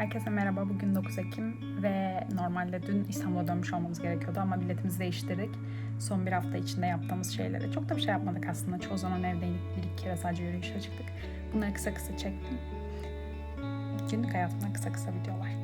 Herkese merhaba. Bugün 9 Ekim ve normalde dün İstanbul'a dönmüş olmamız gerekiyordu ama biletimizi değiştirdik. Son bir hafta içinde yaptığımız şeyleri. Çok da bir şey yapmadık aslında. Çoğu zaman evdeydik. Bir iki kere sadece yürüyüşe çıktık. Bunları kısa kısa çektim. Günlük hayatımdan kısa kısa videolar.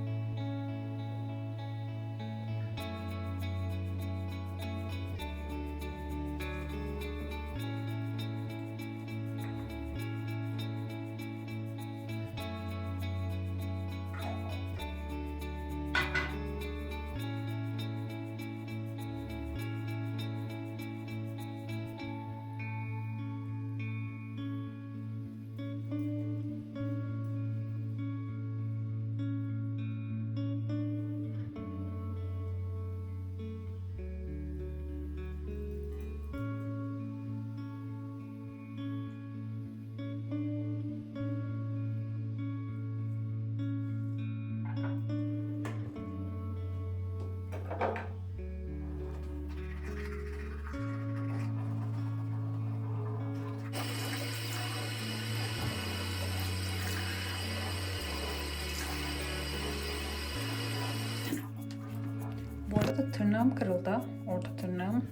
Bu tırnağım kırıldı. Orta tırnağım.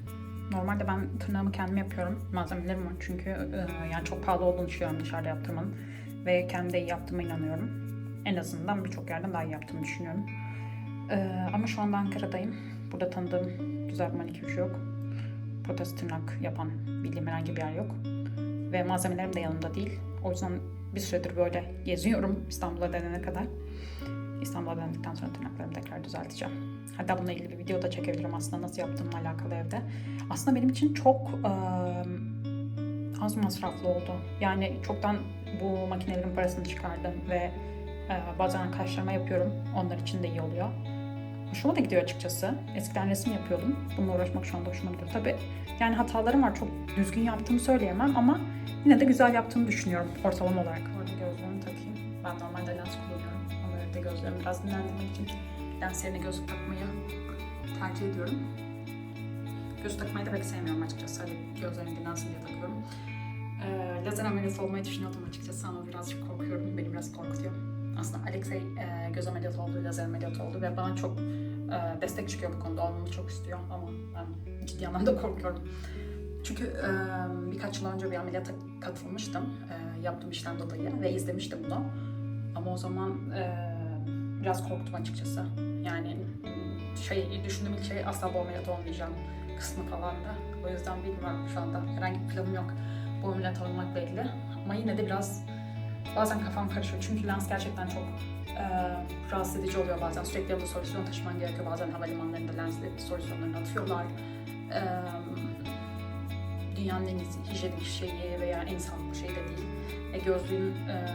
Normalde ben tırnağımı kendim yapıyorum. Malzemelerim var çünkü e, yani çok pahalı olduğunu düşünüyorum dışarıda yaptırmanın. Ve kendi yaptığıma inanıyorum. En azından birçok yerden daha iyi yaptığımı düşünüyorum. E, ama şu anda Ankara'dayım. Burada tanıdığım güzel bir manikürcü yok. Protez tırnak yapan bildiğim herhangi bir yer yok. Ve malzemelerim de yanımda değil. O yüzden bir süredir böyle geziyorum İstanbul'a dönene kadar. İstanbul'a döndükten sonra tırnaklarımı tekrar düzelteceğim. Hatta bununla ilgili bir video da çekebilirim aslında nasıl yaptığımla alakalı evde. Aslında benim için çok e, az masraflı oldu. Yani çoktan bu makinelerin parasını çıkardım ve e, bazen arkadaşlarıma yapıyorum. Onlar için de iyi oluyor. Hoşuma da gidiyor açıkçası. Eskiden resim yapıyordum. Bununla uğraşmak şu anda hoşuma gidiyor. Tabii yani hatalarım var. Çok düzgün yaptığımı söyleyemem ama yine de güzel yaptığımı düşünüyorum ortalama olarak. Orada gözlüğümü takayım. Ben normalde lens kullanıyorum. Ama evde gözlerimi biraz dinlendirmek için lens yerine gözlük takmayı tercih ediyorum. Gözlük takmayı da pek sevmiyorum açıkçası. Sadece gözlerim dinlensin diye takıyorum. Ee, lazer ameliyatı olmayı düşünüyordum açıkçası ama birazcık korkuyorum. Beni biraz korkutuyor. Aslında Alexey e, göz ameliyatı oldu, lazer ameliyatı oldu ve bana çok e, destek çıkıyor bu konuda. Olmamı çok istiyor ama ben ciddi anlamda korkuyorum. Çünkü e, birkaç yıl önce bir ameliyata katılmıştım. E, yaptığım işten dolayı ve izlemiştim bunu. Ama o zaman e, biraz korktum açıkçası. Yani şey düşündüğüm ilk şey asla bu ameliyat olmayacağım kısmı falan da. O yüzden bilmiyorum şu anda. Herhangi bir planım yok. Bu ameliyat olmak belli. Ama yine de biraz bazen kafam karışıyor. Çünkü lens gerçekten çok e, rahatsız edici oluyor bazen. Sürekli yanında solüsyon taşıman gerekiyor. Bazen havalimanlarında lensleri solüsyonlarını atıyorlar. E, dünyanın en hijyenik şeyi veya en sağlıklı şey de değil. E, gözlüğün e,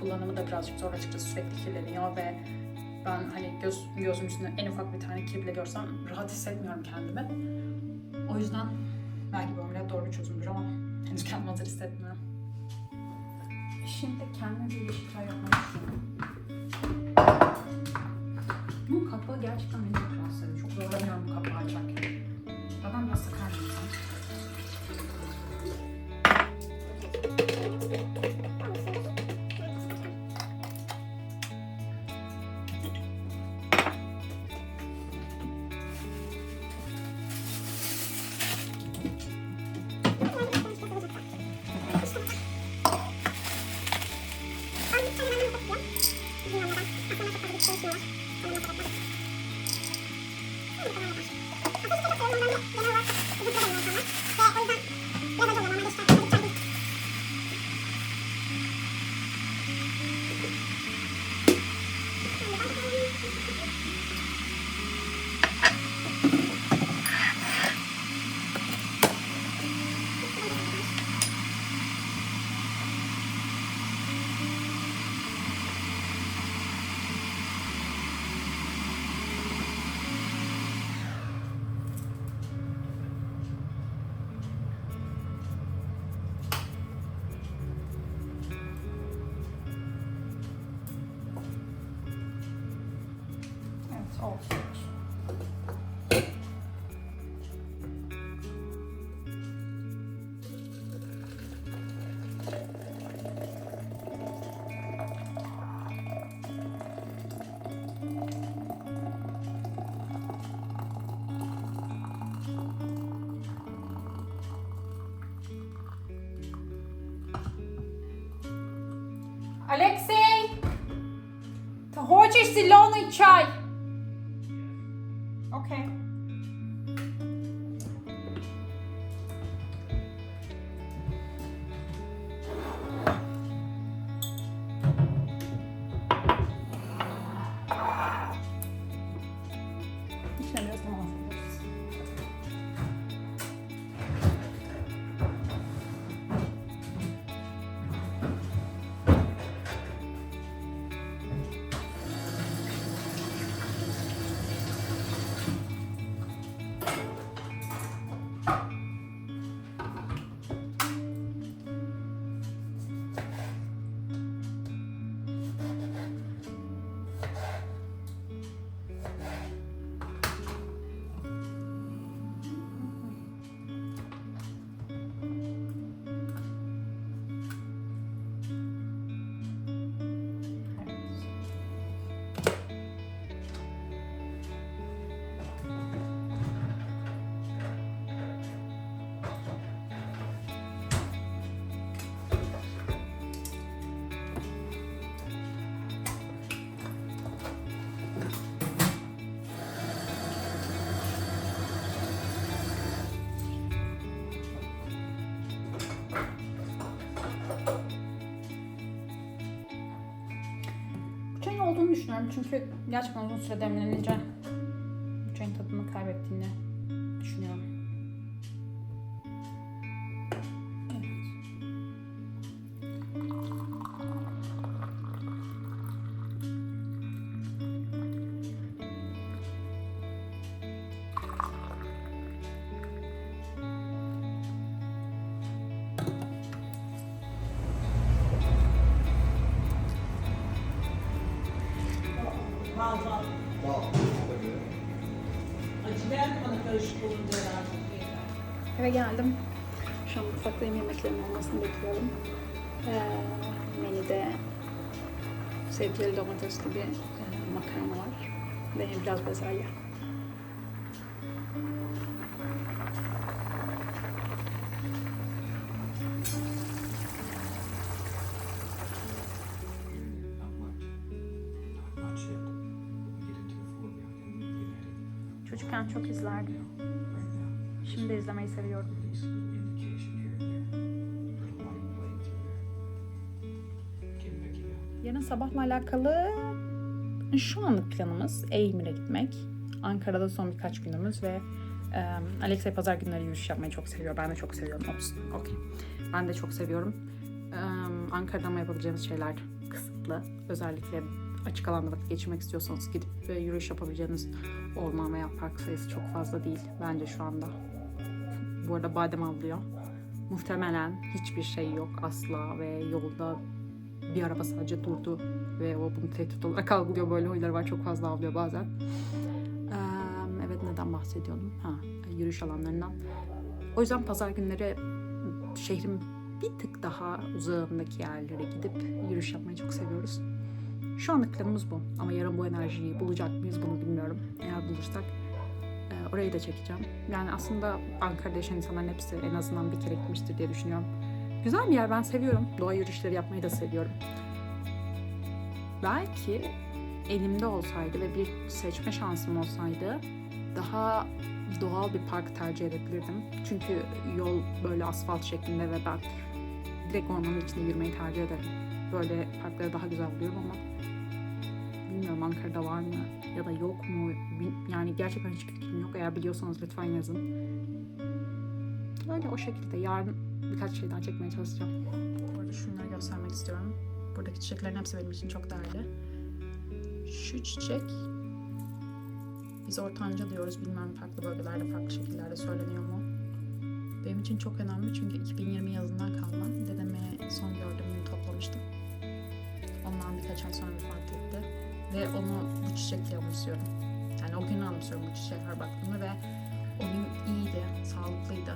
kullanımı da birazcık zor açıkçası sürekli kirleniyor ve ben hani göz, gözüm üstünde en ufak bir tane kir bile görsem rahat hissetmiyorum kendimi. O yüzden belki bu ameliyat doğru bir çözümdür ama henüz kendimi hazır hissetmiyorum. Şimdi kendime bir yeşil çay yapmayı düşünüyorum. Bu kapağı gerçekten beni çok rahatsız ediyor. Çok zorlanıyorum bu kapağı açarken. Zaten biraz sıkar Thank you. Олексій, ти хочеш зелений чай? Düşünüyorum. Çünkü gerçekten uzun süre demlenince çayın tadını kaybettiğini Eve geldim. Şu an mutfaktayım yemeklerin olmasını bekliyorum. Ee, menüde sebzeli domatesli bir e, makarna var. Ve biraz bezelye. There. Get Becky out. Yarın sabahla alakalı şu anlık planımız Eymür'e gitmek. Ankara'da son birkaç günümüz ve e, Alexey pazar günleri yürüyüş yapmayı çok seviyor. Ben de çok seviyorum. Ops, okey. Ben de çok seviyorum. E, Ankara'da ama yapabileceğiniz şeyler kısıtlı. Özellikle açık alanda vakit geçirmek istiyorsanız gidip yürüyüş yapabileceğiniz orman veya park sayısı çok fazla değil bence şu anda. Bu arada badem avlıyor. Muhtemelen hiçbir şey yok asla ve yolda bir araba sadece durdu ve o bunu tehdit olarak algılıyor. Böyle huyları var çok fazla avlıyor bazen. Evet neden bahsediyordum? Ha, yürüyüş alanlarından. O yüzden pazar günleri şehrin bir tık daha uzağındaki yerlere gidip yürüyüş yapmayı çok seviyoruz. Şu anlık planımız bu. Ama yarın bu enerjiyi bulacak mıyız bunu bilmiyorum. Eğer bulursak e, orayı da çekeceğim. Yani aslında Ankara'da yaşayan insanların hepsi en azından bir kere gitmiştir diye düşünüyorum. Güzel bir yer ben seviyorum. Doğa yürüyüşleri yapmayı da seviyorum. Belki elimde olsaydı ve bir seçme şansım olsaydı daha doğal bir park tercih edebilirdim. Çünkü yol böyle asfalt şeklinde ve ben direkt ormanın içinde yürümeyi tercih ederim. Böyle parkları daha güzel buluyorum ama bilmiyorum Ankara'da var mı ya da yok mu? Yani gerçekten hiçbir fikrim yok. Eğer biliyorsanız lütfen yazın. Böyle o şekilde yarın birkaç şey daha çekmeye çalışacağım. Bu arada şunları göstermek istiyorum. Buradaki çiçeklerin hepsi benim için çok değerli. Şu çiçek biz ortanca diyoruz. Bilmem farklı bölgelerde farklı şekillerde söyleniyor mu? Benim için çok önemli çünkü 2020 yazından kalma. Dedeme son gördüğüm gün toplamıştım. Ondan birkaç ay sonra vefat etti. Ve onu bu çiçekle anımsıyorum. Yani o günü anımsıyorum bu çiçeğe her baktığımda ve o gün iyiydi, sağlıklıydı.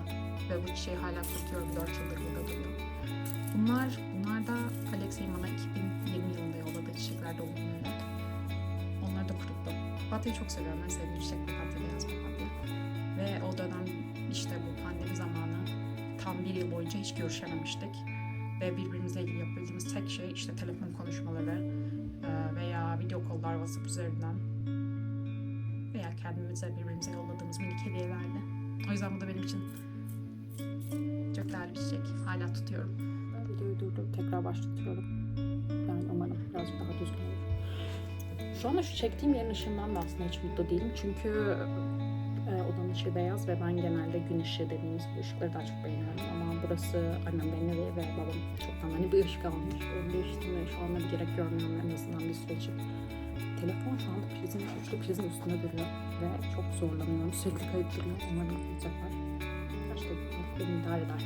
Ve bu çiçeği hala tutuyorum 4 yıldır burada duruyor. Bunlar, bunlar da Alexey'in bana 2020 yılında yolladığı çiçekler doğum gününde. Onları da kuruttum. Papatya'yı çok seviyorum. En sevdiğim çiçek papatya, beyaz papatya. Ve o dönem işte bu pandemi zamanı tam bir yıl boyunca hiç görüşememiştik. ve birbirimizle ilgili yapabildiğimiz tek şey işte telefon konuşmaları veya video kollar WhatsApp üzerinden veya kendimize birbirimize yolladığımız minik hediyelerdi. O yüzden bu da benim için çok değerli bir çiçek. Hala tutuyorum. Ben videoyu durdurup tekrar başlatıyorum. Yani umarım birazcık daha düzgün olur. Şu anda şu çektiğim yerin ışığından da aslında hiç mutlu değilim. Çünkü odanın ışığı beyaz ve ben genelde gün ışığı dediğimiz bu ışıkları daha çok beğeniyorum. Ama burası annemlerin evi ve babam çoktan hani bir ışık almış. Onun değiştirmeye şu anda bir gerek görmüyorum en azından bir süre. Telefon şu anda prizin, üçlü prizin üstünde duruyor ve çok zorlanıyorum. Sürekli kayıp duruyor. Umarım yapacaklar. Kaç dakika beni idare eder.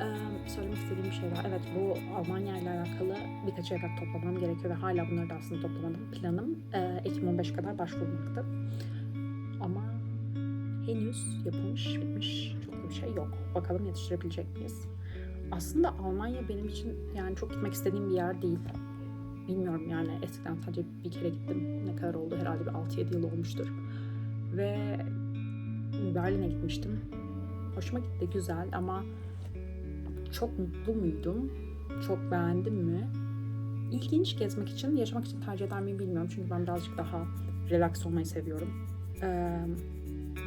Ee, söylemek istediğim şeyler. Evet bu Almanya ile alakalı birkaç evrak toplamam gerekiyor ve hala bunları da aslında toplamadım. Planım e, Ekim 15 kadar başvurmaktı. Henüz yapılmış, bitmiş çok bir şey yok. Bakalım yetiştirebilecek miyiz? Aslında Almanya benim için yani çok gitmek istediğim bir yer değil. Bilmiyorum yani eskiden sadece bir kere gittim. Ne kadar oldu? Herhalde bir 6-7 yıl olmuştur. Ve Berlin'e gitmiştim. Hoşuma gitti, güzel ama çok mutlu muydum? Çok beğendim mi? İlginç gezmek için, yaşamak için tercih eder miyim bilmiyorum. Çünkü ben birazcık daha relax olmayı seviyorum. Ee,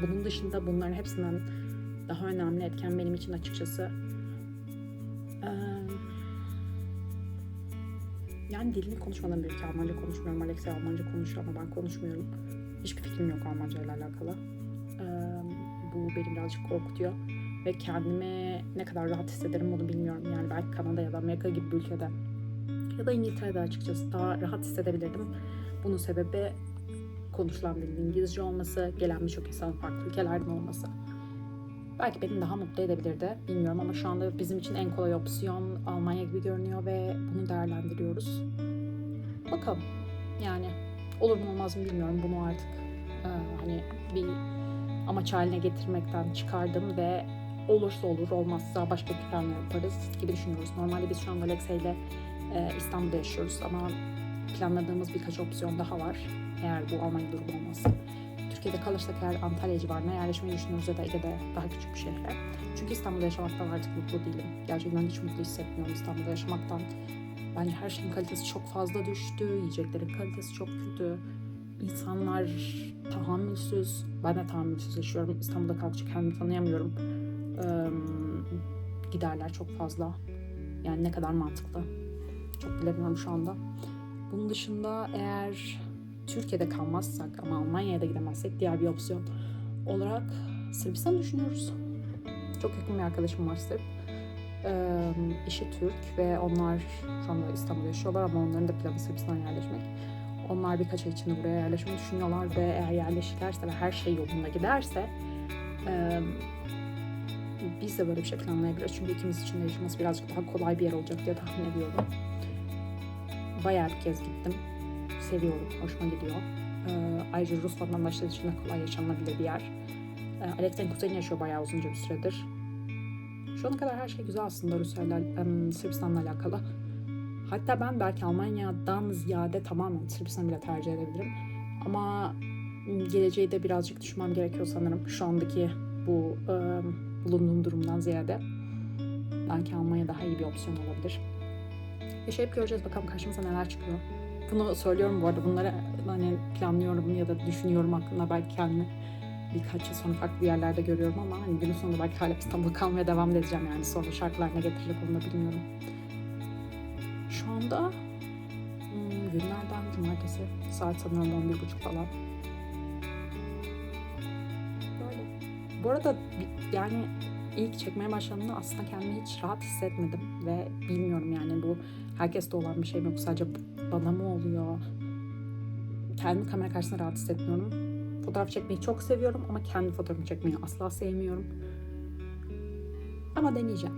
bunun dışında bunların hepsinden daha önemli etken benim için açıkçası yani dilini konuşmadan bir ülke Almanca konuşmuyorum. Alexey Almanca konuşuyor ama ben konuşmuyorum. Hiçbir fikrim yok Almanca ile alakalı. Bu beni birazcık korkutuyor ve kendimi ne kadar rahat hissederim bunu bilmiyorum. Yani belki Kanada ya da Amerika gibi bir ülkede ya da İngiltere'de açıkçası daha rahat hissedebilirdim. Bunun sebebi konuşulan dilin İngilizce olması, gelen birçok insan farklı ülkelerden olması. Belki beni daha mutlu edebilirdi bilmiyorum ama şu anda bizim için en kolay opsiyon Almanya gibi görünüyor ve bunu değerlendiriyoruz. Bakalım yani olur mu olmaz mı bilmiyorum bunu artık e, hani bir amaç haline getirmekten çıkardım ve olursa olur olmazsa başka planlar yaparız gibi düşünüyoruz. Normalde biz şu an Alexey ile e, İstanbul'da yaşıyoruz ama planladığımız birkaç opsiyon daha var eğer bu Almanya durumu olmazsa. Türkiye'de kalırsak eğer Antalya civarına yerleşmeyi düşünüyoruz ya da Ege'de daha küçük bir şehre. Çünkü İstanbul'da yaşamaktan artık mutlu değilim. Gerçekten hiç mutlu hissetmiyorum İstanbul'da yaşamaktan. Bence her şeyin kalitesi çok fazla düştü. Yiyeceklerin kalitesi çok kötü. İnsanlar tahammülsüz. Ben de tahammülsüz yaşıyorum. İstanbul'da kaldıkça kendimi tanıyamıyorum. Ee, giderler çok fazla. Yani ne kadar mantıklı. Çok bilemiyorum şu anda. Bunun dışında eğer Türkiye'de kalmazsak ama Almanya'ya da gidemezsek diğer bir opsiyon olarak Sırbistan düşünüyoruz. Çok yakın bir arkadaşım var Sırp. Ee, eşi Türk ve onlar şu anda İstanbul'da yaşıyorlar ama onların da planı Sırbistan'a yerleşmek. Onlar birkaç ay içinde buraya yerleşmeyi düşünüyorlar ve eğer yerleşirlerse ve her şey yolunda giderse e, biz de böyle bir şey planlayabiliriz. Çünkü ikimiz için de yaşaması birazcık daha kolay bir yer olacak diye tahmin ediyorum. Bayağı bir kez gittim. Seviyorum, hoşuma gidiyor. Ee, ayrıca Rus vatandaşları için de kolay yaşanabilir bir yer. Ee, Alexey'in kuzeni yaşıyor bayağı uzunca bir süredir. Şu ana kadar her şey güzel aslında Rusya ile em, Sırbistan'la alakalı. Hatta ben belki Almanya'dan ziyade tamamen Sırbistan'ı bile tercih edebilirim. Ama geleceği de birazcık düşünmem gerekiyor sanırım. Şu andaki bu em, bulunduğum durumdan ziyade. Belki Almanya daha iyi bir opsiyon olabilir. Yaşayıp göreceğiz bakalım karşımıza neler çıkıyor. Bunu söylüyorum bu arada. Bunları hani planlıyorum ya da düşünüyorum aklımda belki kendimi birkaç yıl sonra farklı yerlerde görüyorum ama hani günün sonunda belki hala İstanbul'da kalmaya devam edeceğim yani sonra şartlar ne getirecek onu da bilmiyorum. Şu anda hmm, günlerden cumartesi saat sanıyorum 11.30 falan. Böyle. Bu arada yani ilk çekmeye başladığımda aslında kendimi hiç rahat hissetmedim ve bilmiyorum yani bu herkeste olan bir şey mi yoksa sadece bana mı oluyor? Kendimi kamera karşısında rahat hissetmiyorum. Fotoğraf çekmeyi çok seviyorum ama kendi fotoğrafımı çekmeyi asla sevmiyorum. Ama deneyeceğim.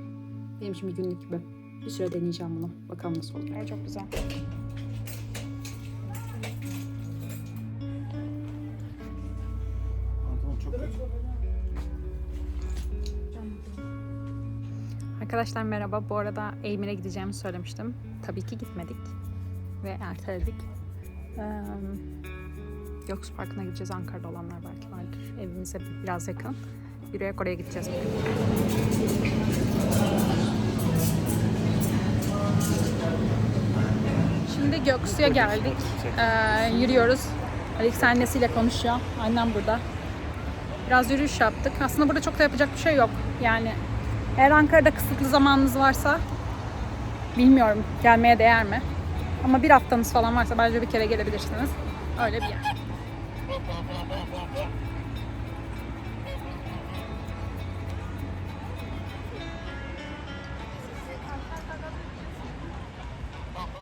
Benim için bir günlük gibi. Bir süre deneyeceğim bunu. Bakalım nasıl olacak. Ay çok güzel. Arkadaşlar merhaba. Bu arada Eymir'e gideceğimi söylemiştim. Tabii ki gitmedik ve erteledik. Ee, Parkı'na gideceğiz. Ankara'da olanlar belki vardır. Evimize biraz yakın. Yürüyerek oraya gideceğiz. Şimdi Göksu'ya geldik. Ee, yürüyoruz. Alex annesiyle konuşuyor. Annem burada. Biraz yürüyüş yaptık. Aslında burada çok da yapacak bir şey yok. Yani eğer Ankara'da kısıtlı zamanınız varsa bilmiyorum gelmeye değer mi? Ama bir haftanız falan varsa bence bir kere gelebilirsiniz. Öyle bir yer.